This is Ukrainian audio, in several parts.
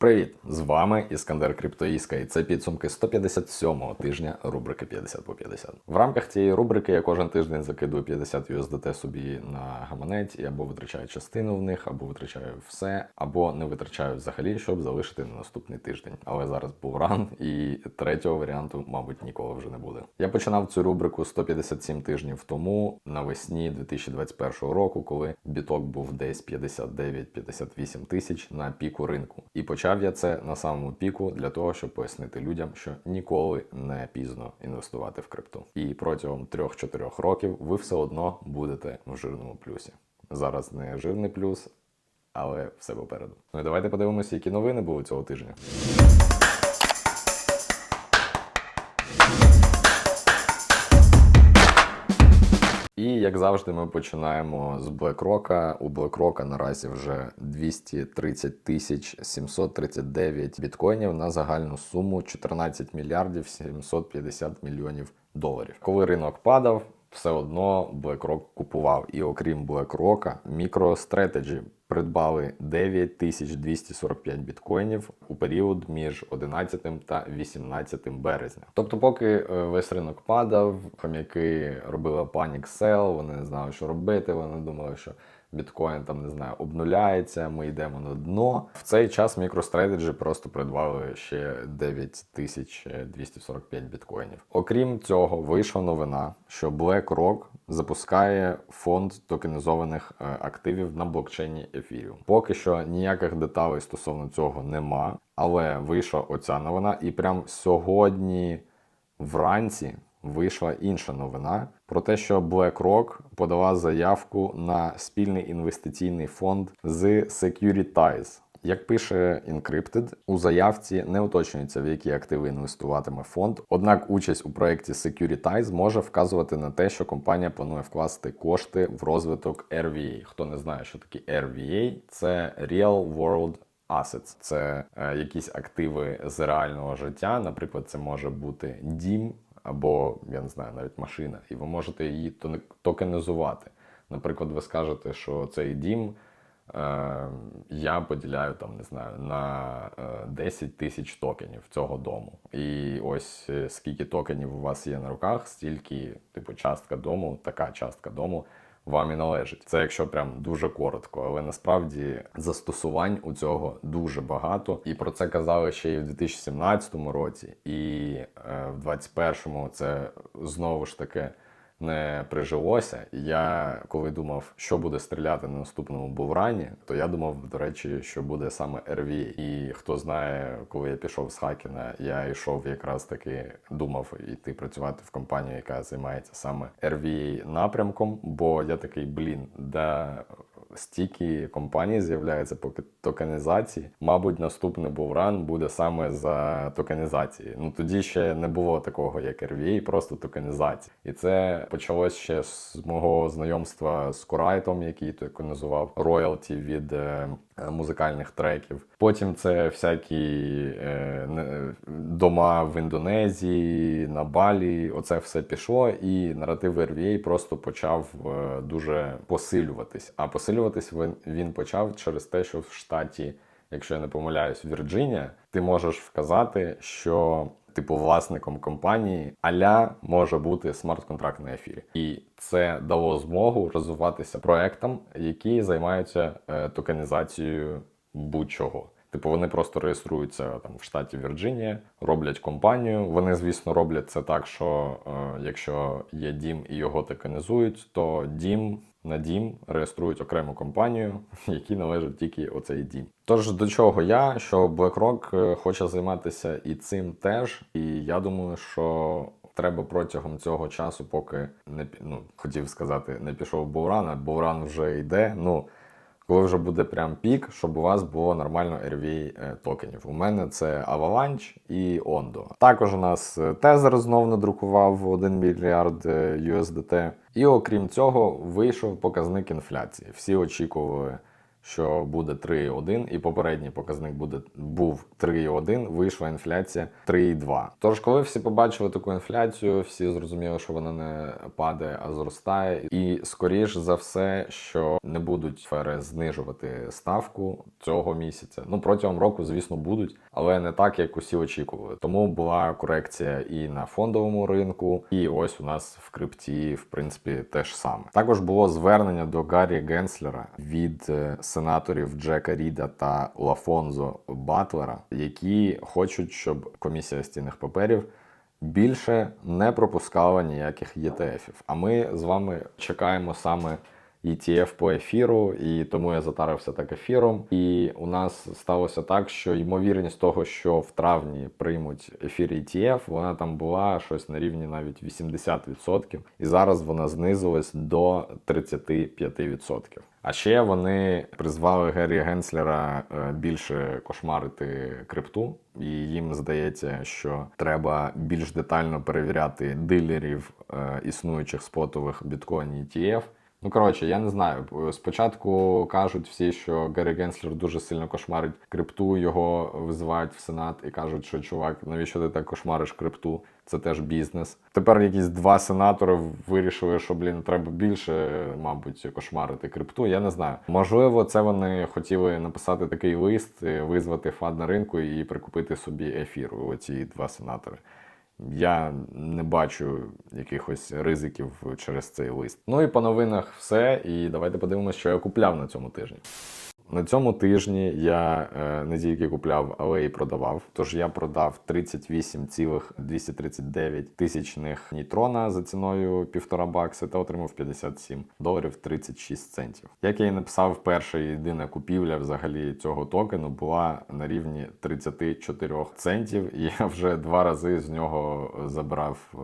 Привіт! З вами Іскандер Криптоїска, і це підсумки 157-го тижня рубрики 50 по 50. В рамках цієї рубрики я кожен тиждень закидую 50 USDT собі на гаманець і або витрачаю частину в них, або витрачаю все, або не витрачаю взагалі, щоб залишити на наступний тиждень. Але зараз був ран, і третього варіанту, мабуть, ніколи вже не буде. Я починав цю рубрику 157 тижнів тому навесні 2021 року, коли біток був десь 59-58 тисяч на піку ринку. І почав я це на самому піку для того, щоб пояснити людям, що ніколи не пізно інвестувати в крипту. І протягом 3-4 років ви все одно будете в жирному плюсі. Зараз не жирний плюс, але все попереду. Ну і давайте подивимося, які новини були цього тижня. Як завжди, ми починаємо з BlackRock. У BlackRock наразі вже 230 тисяч 739 біткоїнів на загальну суму 14 мільярдів 750 мільйонів доларів. Коли ринок падав, все одно BlackRock купував. І окрім BlackRock, MicroStrategy придбали 9245 біткоїнів у період між 11 та 18 березня. Тобто, поки е, весь ринок падав, хомяки робили панік сел, вони не знали, що робити. Вони думали, що біткоін там не знаю, обнуляється, ми йдемо на дно. В цей час MicroStrategy просто придбали ще 9245 біткоїнів. Окрім цього, вийшла новина, що BlackRock запускає фонд токенізованих е, активів на блокчейні Ethereum. Поки що ніяких деталей стосовно цього нема, але вийшла оця новина, і прямо сьогодні вранці вийшла інша новина про те, що BlackRock подала заявку на спільний інвестиційний фонд з Securitize. Як пише Encrypted, у заявці не уточнюється, в які активи інвестуватиме фонд. Однак участь у проєкті Securitize може вказувати на те, що компанія планує вкласти кошти в розвиток RVA. Хто не знає, що таке RVA, це Real World Assets. Це е, якісь активи з реального життя. Наприклад, це може бути дім або я не знаю, навіть машина, і ви можете її токенізувати. Наприклад, ви скажете, що цей дім е, я поділяю там, не знаю, на е, 10 тисяч токенів цього дому. І ось е, скільки токенів у вас є на руках, стільки, типу, частка дому, така частка дому вам і належить. Це якщо прям дуже коротко, але насправді застосувань у цього дуже багато. І про це казали ще і в 2017 році, і е, в 2021 це знову ж таки не прижилося. Я коли думав, що буде стріляти на наступному буврані, то я думав, до речі, що буде саме RV. І хто знає, коли я пішов з Хакіна, я йшов якраз таки думав йти працювати в компанію, яка займається саме RV напрямком. Бо я такий, блін, да. Стільки компаній з'являється по токенізації. Мабуть, наступний бувран буде саме за токенізації. Ну тоді ще не було такого, як RVA, просто токенізація. І це почалось ще з мого знайомства з Курайтом, який токенізував роялті від е, музикальних треків. Потім це всякі е, дома в Індонезії, на Балі. Оце все пішло, і наратив RVA просто почав е, дуже посилюватись. А посилюватись він, він почав через те, що в штаті, якщо я не помиляюсь, Вірджинія, ти можеш вказати, що. Типу, власником компанії аля може бути смарт-контракт на ефірі, і це дало змогу розвиватися проектам, які займаються е, токенізацією будь-чого. Типу, вони просто реєструються там в штаті Вірджинія, роблять компанію. Вони, звісно, роблять це так, що е, якщо є дім і його токенізують, то дім на дім реєструють окрему компанію, які належить тільки оцей дім. Тож до чого я, що BlackRock е, хоче займатися і цим теж, і я думаю, що треба протягом цього часу, поки не ну, хотів сказати, не пішов Бовран, а Бовран вже йде. Ну коли вже буде прям пік, щоб у вас було нормально RV е, токенів. У мене це Avalanche і Ondo. Також у нас Тезер знов надрукував 1 мільярд е, USDT. І окрім цього, вийшов показник інфляції. Всі очікували, що буде 3,1, і попередній показник буде був 3,1, вийшла інфляція 3,2. Тож, коли всі побачили таку інфляцію, всі зрозуміли, що вона не падає, а зростає. І скоріш за все, що не будуть фери знижувати ставку цього місяця. Ну протягом року, звісно, будуть, але не так, як усі очікували. Тому була корекція і на фондовому ринку, і ось у нас в крипті, в принципі, те ж саме. Також було звернення до Гаррі Генслера від е, сенаторів Джека Ріда та Лафонзо Батлера, які хочуть, щоб комісія з паперів більше не пропускала ніяких ETF-ів. А ми з вами чекаємо саме ETF по ефіру, і тому я затарився так ефіром. І у нас сталося так, що ймовірність того, що в травні приймуть ефір ETF, вона там була щось на рівні навіть 80%. І зараз вона знизилась до 35%. А ще вони призвали Геррі Генслера е, більше кошмарити крипту, і їм здається, що треба більш детально перевіряти дилерів е, існуючих спотових біткоін ETF. Ну коротше, я не знаю. Спочатку кажуть всі, що Гаррі Генслер дуже сильно кошмарить крипту, його визивають в сенат і кажуть, що чувак, навіщо ти так кошмариш крипту? Це теж бізнес. Тепер якісь два сенатори вирішили, що блін, треба більше, мабуть, кошмарити крипту. Я не знаю. Можливо, це вони хотіли написати такий лист, визвати фад на ринку і прикупити собі ефір. Оці два сенатори. Я не бачу якихось ризиків через цей лист. Ну і по новинах все. І давайте подивимося, що я купляв на цьому тижні. На цьому тижні я е, не тільки купляв, але й продавав. Тож я продав 38,239 тисячних нейтрона за ціною півтора бакси та отримав 57 доларів 36 центів. Як я і написав, перша єдина купівля взагалі цього токену була на рівні 34 центів, і я вже два рази з нього забрав е,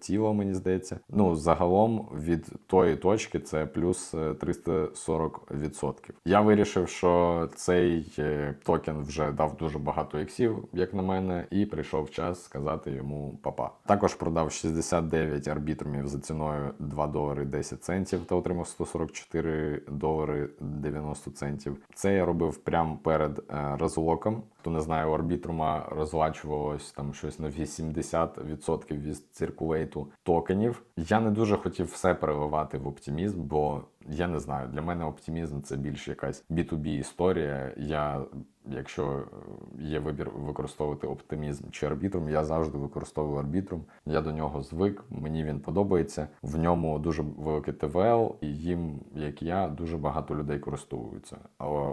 тіло, мені здається. Ну загалом від тої точки це плюс е, 340%. Я вирішив, що цей е, токен вже дав дуже багато іксів, як на мене, і прийшов час сказати йому папа. Також продав 69 арбітрумів за ціною 2 долари 10 центів та отримав 144 долари 90 центів. Це я робив прямо перед е, розлоком. Хто не знає, у арбітрума розлачувалось там щось на 80% від циркулейту токенів. Я не дуже хотів все переливати в оптимізм, бо я не знаю, для мене оптимізм це більш якась B2B історія. Я, якщо е, є вибір використовувати оптимізм чи арбітрум, я завжди використовую арбітрум. Я до нього звик, мені він подобається. В ньому дуже велике ТВЛ, і їм, як я, дуже багато людей користуються.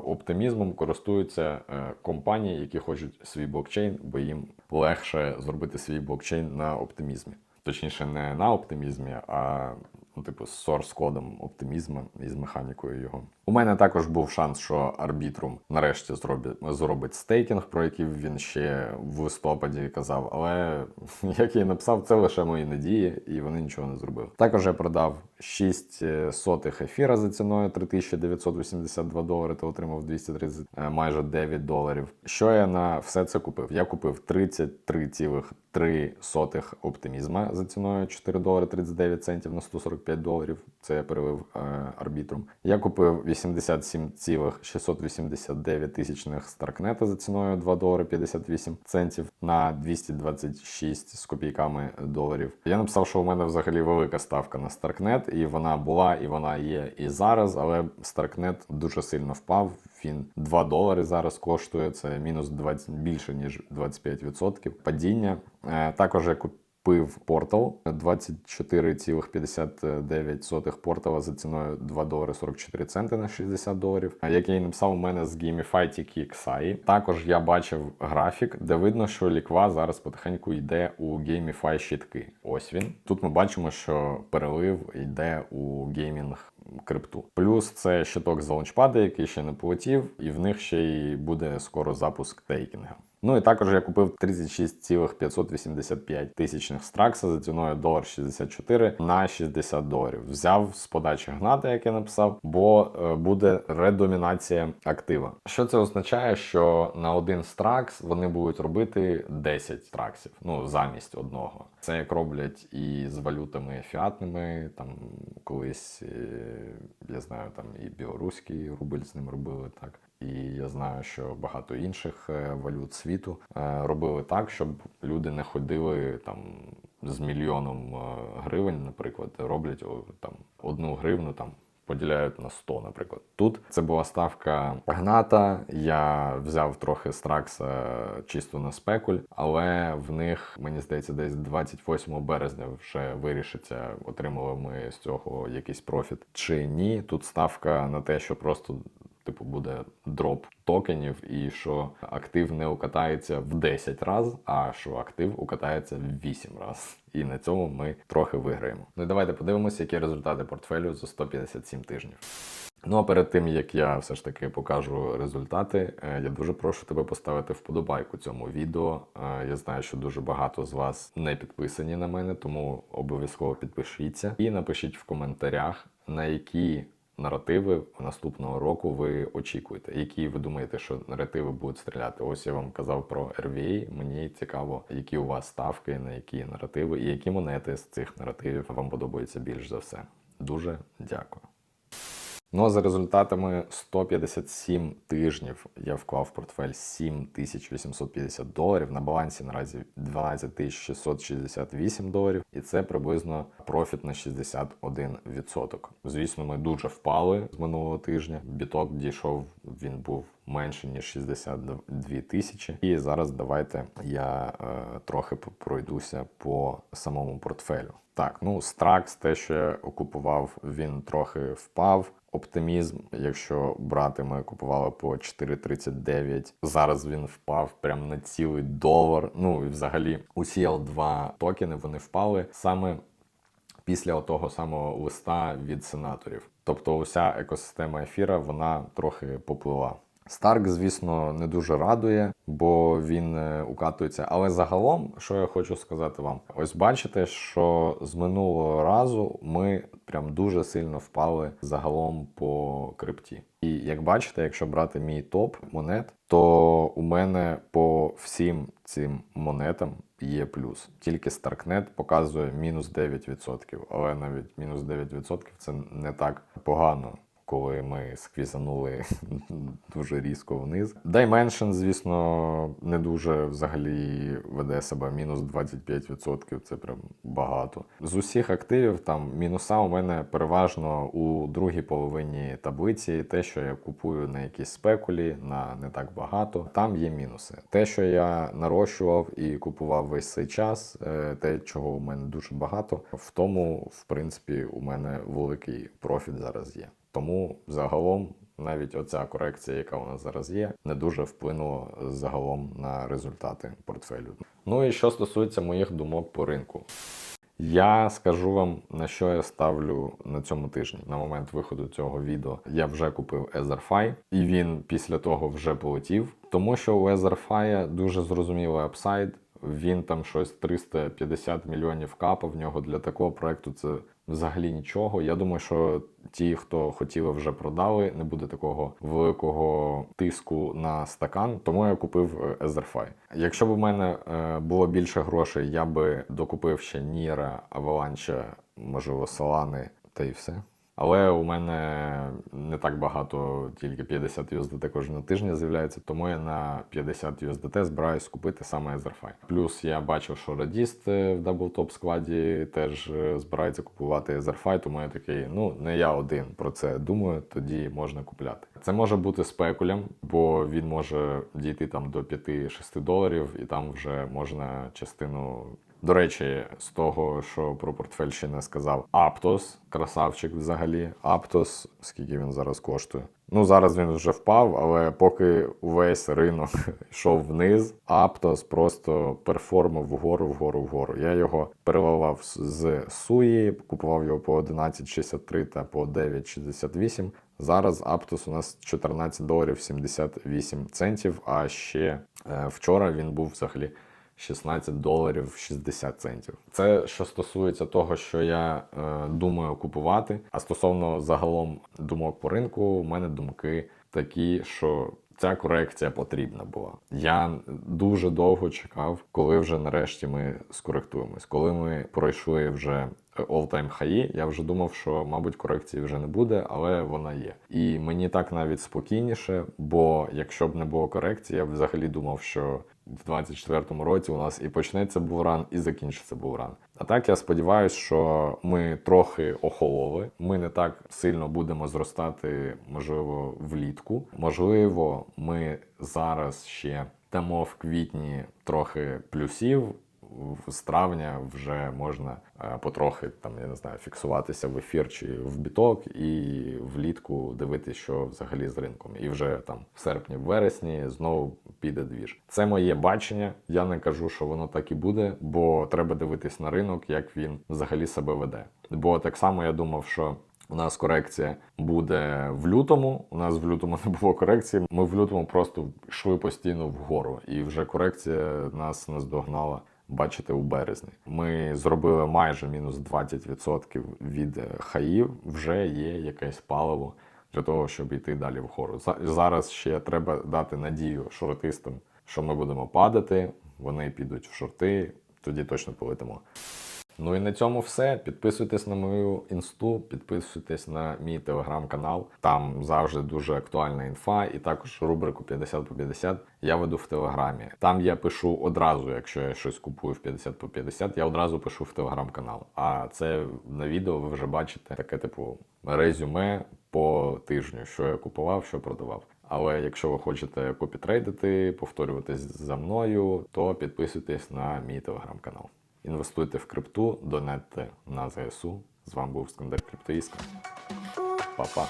Оптимізмом користуються е, компанії, які хочуть свій блокчейн, бо їм легше зробити свій блокчейн на оптимізмі. Точніше, не на оптимізмі, а ну, типу, з source кодом оптимізму і з механікою його. У мене також був шанс, що арбітрум нарешті зробить, зробить стейкінг, про який він ще в листопаді казав. Але як я написав, це лише мої надії, і вони нічого не зробили. Також я продав 6 сотих ефіра за ціною 3982 долари та отримав 230 е, майже 9 доларів. Що я на все це купив? Я купив 33,3 сотих оптимізма за ціною 4 долари 39 центів на 145 доларів. Це я перевив е, арбітрум. Я купив 87,689 тисячних Старкнета за ціною 2 долари 58 центів на 226 з копійками доларів. Я написав, що у мене взагалі велика ставка на Старкнет, і вона була, і вона є і зараз, але Старкнет дуже сильно впав. Він 2 долари зараз коштує. Це мінус 20, більше ніж 25% падіння. Е, Також я купив купив портал 24,59 портала за ціною 2 долари 44 центи на 60 доларів. Як я написав, у мене з Gamify тільки XI. Також я бачив графік, де видно, що ліква зараз потихеньку йде у Gamify щитки. Ось він. Тут ми бачимо, що перелив йде у геймінг крипту. Плюс це щиток з лаунчпада, який ще не полетів, і в них ще й буде скоро запуск тейкінга. Ну і також я купив 36,585 тисячних стракса за ціною долар 64 на 60 доларів. Взяв з подачі Гната, як я написав, бо е, буде редомінація актива. Що це означає? Що на один стракс вони будуть робити 10 страксів, ну замість одного. Це як роблять і з валютами фіатними, там колись е, я знаю, там і білоруський рубль з ним робили так. І я знаю, що багато інших е, валют світу е, робили так, щоб люди не ходили там з мільйоном е, гривень, наприклад, роблять там одну гривну там. Поділяють на 100, наприклад. Тут це була ставка гната. Я взяв трохи стракса чисто на спекуль, але в них, мені здається, десь 28 березня вже вирішиться, отримали ми з цього якийсь профіт чи ні. Тут ставка на те, що просто типу буде дроп токенів, і що актив не укатається в 10 разів, а що актив укатається в 8 разів. І на цьому ми трохи виграємо. Ну і давайте подивимося, які результати портфелю за 157 тижнів. Ну а перед тим як я все ж таки покажу результати, е, я дуже прошу тебе поставити вподобайку цьому відео. Е, Я знаю, що дуже багато з вас не підписані на мене, тому обов'язково підпишіться і напишіть в коментарях, на які наративи наступного року ви очікуєте. Які ви думаєте, що наративи будуть стріляти? Ось я вам казав про RVA. Мені цікаво, які у вас ставки, на які наративи і які монети з цих наративів вам подобаються більш за все. Дуже дякую. Ну а за результатами 157 тижнів я вклав в портфель 7850 доларів. На балансі наразі 12668 доларів, і це приблизно профіт на 61%. Звісно, ми дуже впали з минулого тижня. Біток дійшов, він був менше ніж 62 тисячі. І зараз давайте я е, трохи пройдуся по самому портфелю. Так, ну Стракс, те, що я окупував, він трохи впав. Оптимізм, якщо брати, ми купували по 4,39. Зараз він впав прямо на цілий долар. Ну і взагалі усі L2 токени вони впали саме після того самого листа від сенаторів. Тобто, уся екосистема ефіра вона трохи поплила. Старк, звісно, не дуже радує, бо він е, укатується. Але загалом, що я хочу сказати вам, ось бачите, що з минулого разу ми прям дуже сильно впали загалом по крипті. І як бачите, якщо брати мій топ монет, то у мене по всім цим монетам є плюс. Тільки Starknet показує мінус 9%. Але навіть мінус 9% це не так погано коли ми сквізанули дуже різко вниз. Dimension, звісно, не дуже взагалі веде себе мінус 25%, це прям багато. З усіх активів там мінуса у мене переважно у другій половині таблиці. Те, що я купую на якісь спекулі, на не так багато, там є мінуси. Те, що я нарощував і купував весь цей час, е, те, чого у мене дуже багато, в тому, в принципі, у мене великий профіт зараз є. Тому загалом навіть оця корекція, яка у нас зараз є, не дуже вплинула загалом на результати портфелю. Ну і що стосується моїх думок по ринку. Я скажу вам, на що я ставлю на цьому тижні. На момент виходу цього відео я вже купив Etherfi, і він після того вже полетів. Тому що у Etherfi дуже зрозумілий апсайд. Він там щось 350 мільйонів капа в нього для такого проекту це взагалі нічого. Я думаю, що ті, хто хотіли, вже продали, не буде такого великого тиску на стакан, тому я купив Etherfi. Якщо б у мене е, було більше грошей, я би докупив ще Ніра, Аваланча, можливо, Солани та і все. Але у мене не так багато, тільки 50 USDT кожного тижня з'являється, тому я на 50 USDT збираюсь купити саме Etherfi. Плюс я бачив, що радіст в даблтоп складі теж збирається купувати Etherfi, тому я такий, ну не я один про це думаю, тоді можна купляти. Це може бути спекулем, бо він може дійти там до 5-6 доларів, і там вже можна частину. До речі, з того, що про портфель ще не сказав, Аптос, красавчик взагалі. Аптос, скільки він зараз коштує. Ну, зараз він вже впав, але поки увесь ринок йшов вниз, Аптос просто перформив вгору, вгору, вгору. Я його переливав з Суї, купував його по 11,63 та по 9,68. Зараз Аптос у нас 14 доларів 78 центів, а ще Е, Вчора він був взагалі 16 доларів 60 центів. Це що стосується того, що я е, думаю купувати. А стосовно загалом думок по ринку, у мене думки такі, що ця корекція потрібна була. Я дуже довго чекав, коли вже нарешті ми скоректуємось. Коли ми пройшли вже all-time хаї, я вже думав, що, мабуть, корекції вже не буде, але вона є. І мені так навіть спокійніше, бо якщо б не було корекції, я б взагалі думав, що в 24-му році у нас і почнеться булран, і закінчиться булран. А так я сподіваюся, що ми трохи охололи. Ми не так сильно будемо зростати, можливо, влітку. Можливо, ми зараз ще дамо в квітні трохи плюсів. З травня вже можна е, потрохи там, я не знаю, фіксуватися в ефір чи в біток, і влітку дивитися, що взагалі з ринком. І вже там в серпні, в вересні знову піде двіж. Це моє бачення. Я не кажу, що воно так і буде, бо треба дивитись на ринок, як він взагалі себе веде. Бо так само я думав, що. У нас корекція буде в лютому. У нас в лютому не було корекції. Ми в лютому просто йшли постійно вгору, і вже корекція нас наздогнала. Бачите, у березні ми зробили майже мінус 20% від е, хаїв. Вже є якесь паливо для того, щоб йти далі вгору. За- Зараз ще треба дати надію шортистам, що ми будемо падати. Вони підуть в шорти, тоді точно полетимо. Ну і на цьому все. Підписуйтесь на мою інсту, підписуйтесь на мій телеграм-канал. Там завжди дуже актуальна інфа, і також рубрику 50 по 50 я веду в телеграмі. Там я пишу одразу, якщо я щось купую в 50 по 50, я одразу пишу в телеграм-канал. А це на відео ви вже бачите таке, типу, резюме по тижню, що я купував, що продавав. Але якщо ви хочете копітрейдити, повторюватись за мною, то підписуйтесь на мій телеграм-канал. Інвестуйте в крипту, донетьте на ЗСУ. З вами був Скандер Криптоїска. Па-па.